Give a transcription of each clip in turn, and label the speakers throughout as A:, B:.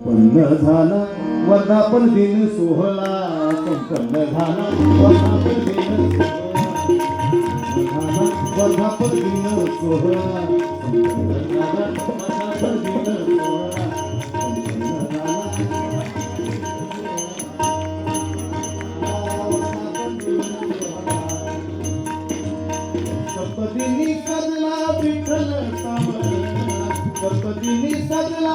A: संपन्न झाला वर्धापन दिन सोहळा. संपन्न झाला वर्धापन दिन सोहळा. वर्धापन दिन सोहळा. संपन्न झाला वर्धापन दिन सोहळा. सजला विठ्ठल सावळा सप्तदिनी सजला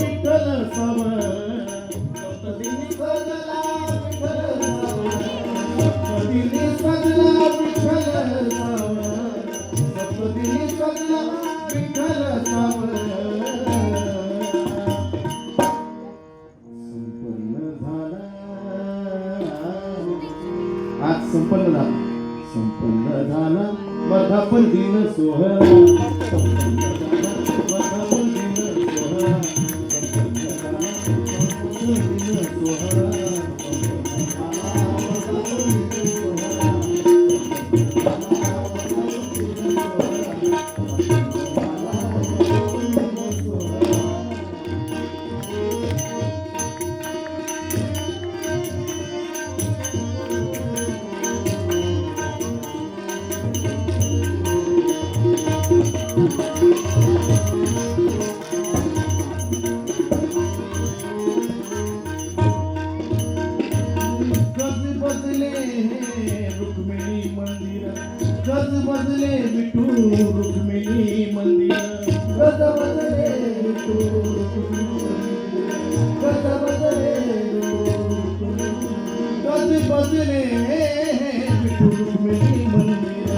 A: आज संपन्न झाला. संपन्न झाला. वर्धापन दिन सोहळा. संपन्न झाला. जस बदले रुक्मिणी मंदिर. जस बदले विठू रुक्मिणी मंदिर. जस बदले विठू रुक्मिणी मंदिर. गज बदले गज बदले विठू रुक्मिणी मंदिर.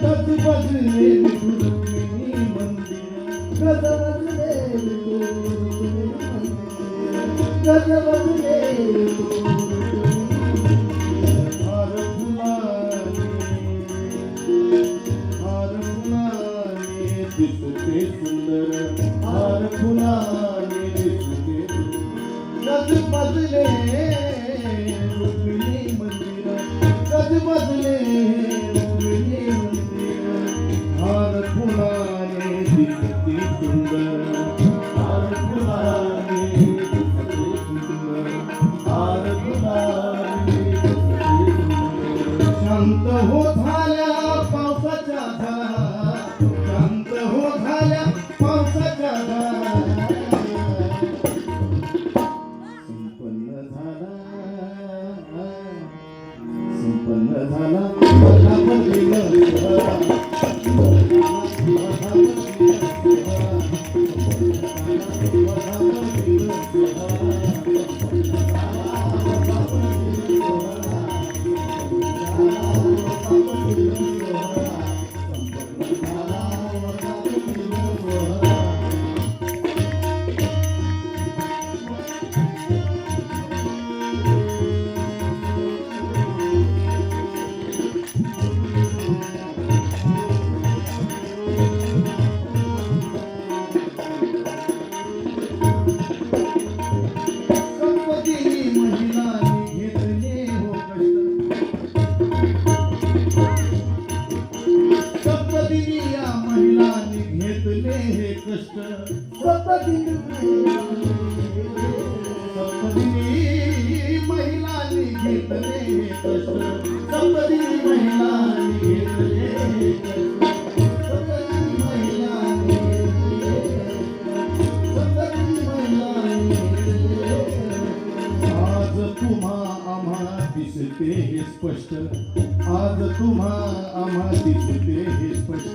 A: जस बदले विठू रुक्मिणी मंदिर. जस बदले विठू रुक्मिणी मंदिर. जस बदले दिसते सुंदर. हार फुलाने दिसते गज बदले रुक्मिणी मंदिर गज बदले. हे कष्ट. आज तुम्हा आम्हा दिसते हे स्पष्ट आज तुम्हा आम्हा दिसते हे स्पष्ट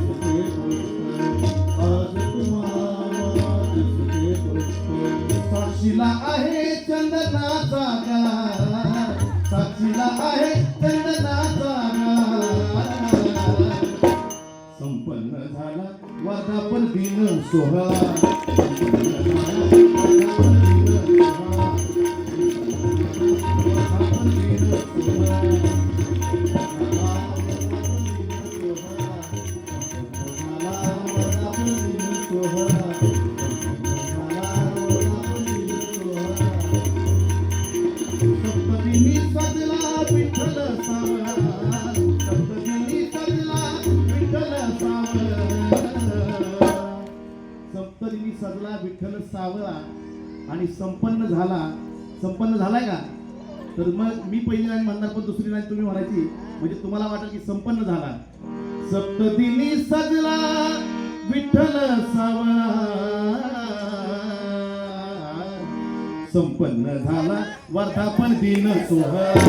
A: गार संपन्न सजला विठ्ठल सावळा विठ्ठल सावळा आणि संपन्न झाला. संपन्न झालाय का? तर मग मी पहिली लाईन म्हणणार पण दुसरी लाईन तुम्ही म्हणायची. म्हणजे तुम्हाला वाटेल की संपन्न झाला. सप्तदिनी सजला विठ्ठल सावळा. संपन्न झाला. वर्धापन दिन सोहळा.